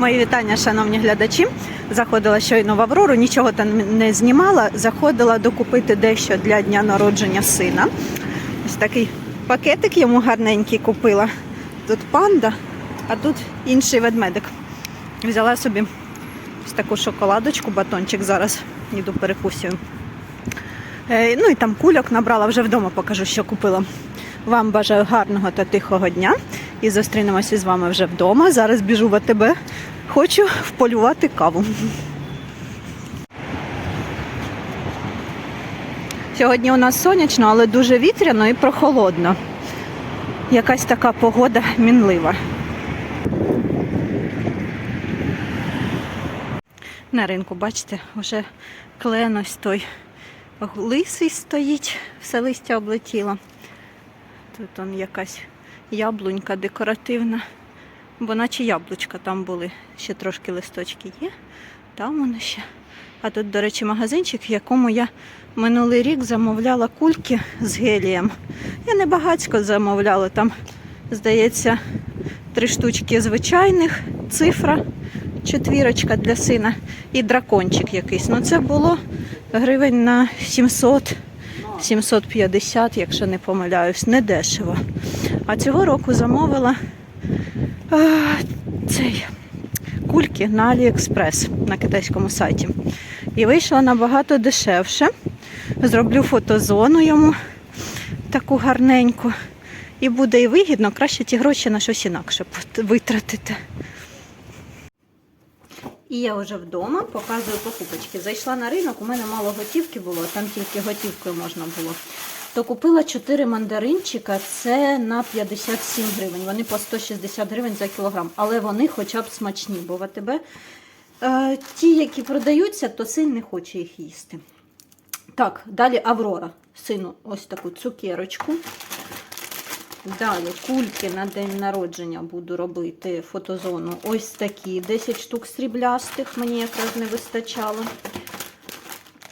Мої вітання, шановні глядачі. Заходила щойно в Аврору, нічого там не знімала. Заходила докупити дещо для дня народження сина. Ось такий пакетик йому гарненький купила. Тут панда, а тут інший ведмедик. Взяла собі ось таку шоколадочку, батончик зараз іду перекусюю. Е, Ну і там кульок набрала, вже вдома покажу, що купила. Вам бажаю гарного та тихого дня. І зустрінемося з вами вже вдома. Зараз біжу в АТБ. Хочу вполювати каву. Сьогодні у нас сонячно, але дуже вітряно і прохолодно. Якась така погода мінлива. На ринку, бачите, вже клен ось той лисий стоїть, все листя облетіло. Тут он якась яблунька декоративна, бо наче яблучка там були, ще трошки листочки є, там воно ще. А тут, до речі, магазинчик, в якому я минулий рік замовляла кульки з гелієм. Я не багатько замовляла, там, здається, три штучки звичайних, цифра, четвірочка для сина і дракончик якийсь. Ну це було гривень на 700 750, якщо не помиляюсь, не дешево. А цього року замовила цей кульки на Аліекспрес на китайському сайті. І вийшла набагато дешевше. Зроблю фотозону йому таку гарненьку. І буде і вигідно, краще ті гроші на щось інакше витратити. І я вже вдома показую покупочки. Зайшла на ринок, у мене мало готівки було, там тільки готівкою можна було. То купила 4 мандаринчика, це на 57 гривень. Вони по 160 гривень за кілограм. Але вони хоча б смачні, бо в АТБ е, ті, які продаються, то син не хоче їх їсти. Так, далі Аврора. Сину, ось таку цукерочку. Далі кульки на день народження буду робити фотозону. Ось такі 10 штук сріблястих, мені якраз не вистачало.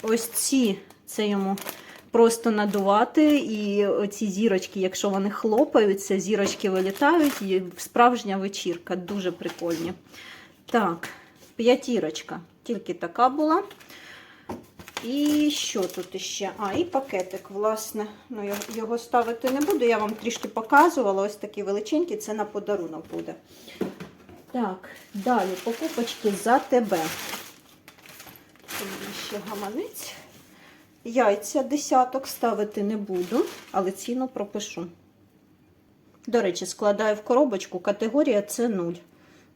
Ось ці, це йому просто надувати. І оці зірочки, якщо вони хлопаються, зірочки вилітають, і справжня вечірка, дуже прикольні. Так, п'ятірочка, тільки така була. І що тут іще? А, і пакетик, власне. Ну, я його ставити не буду. Я вам трішки показувала. Ось такі величенькі, це на подарунок буде. Так, далі покупочки за тебе. Мене ще гаманець. Яйця десяток ставити не буду, але ціну пропишу. До речі, складаю в коробочку. Категорія це 0.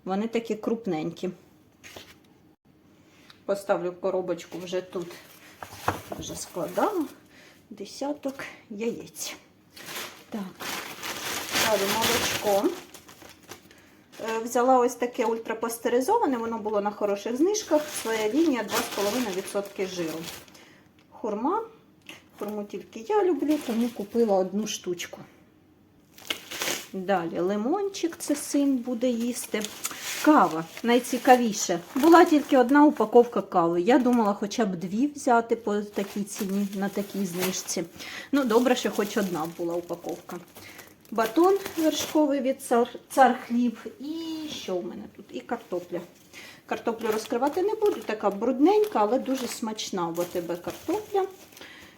Вони такі крупненькі. Поставлю коробочку вже тут. Вже складала десяток яєць. Так, далі молочко. Е, Взяла ось таке ультрапастеризоване, воно було на хороших знижках. Своя лінія 2,5% жиру. Хурма. Хурму тільки я люблю, тому купила одну штучку. Далі лимончик, це син буде їсти. Кава найцікавіше. Була тільки одна упаковка кави. Я думала хоча б дві взяти по такій ціні, на такій знижці. Ну, добре, що хоч одна була упаковка. Батон вершковий від цар, цар хліб. І що в мене тут? І картопля. Картоплю розкривати не буду, така брудненька, але дуже смачна в тебе картопля.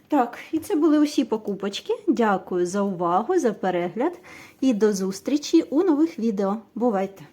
Так, і це були усі покупочки. Дякую за увагу, за перегляд і до зустрічі у нових відео. Бувайте!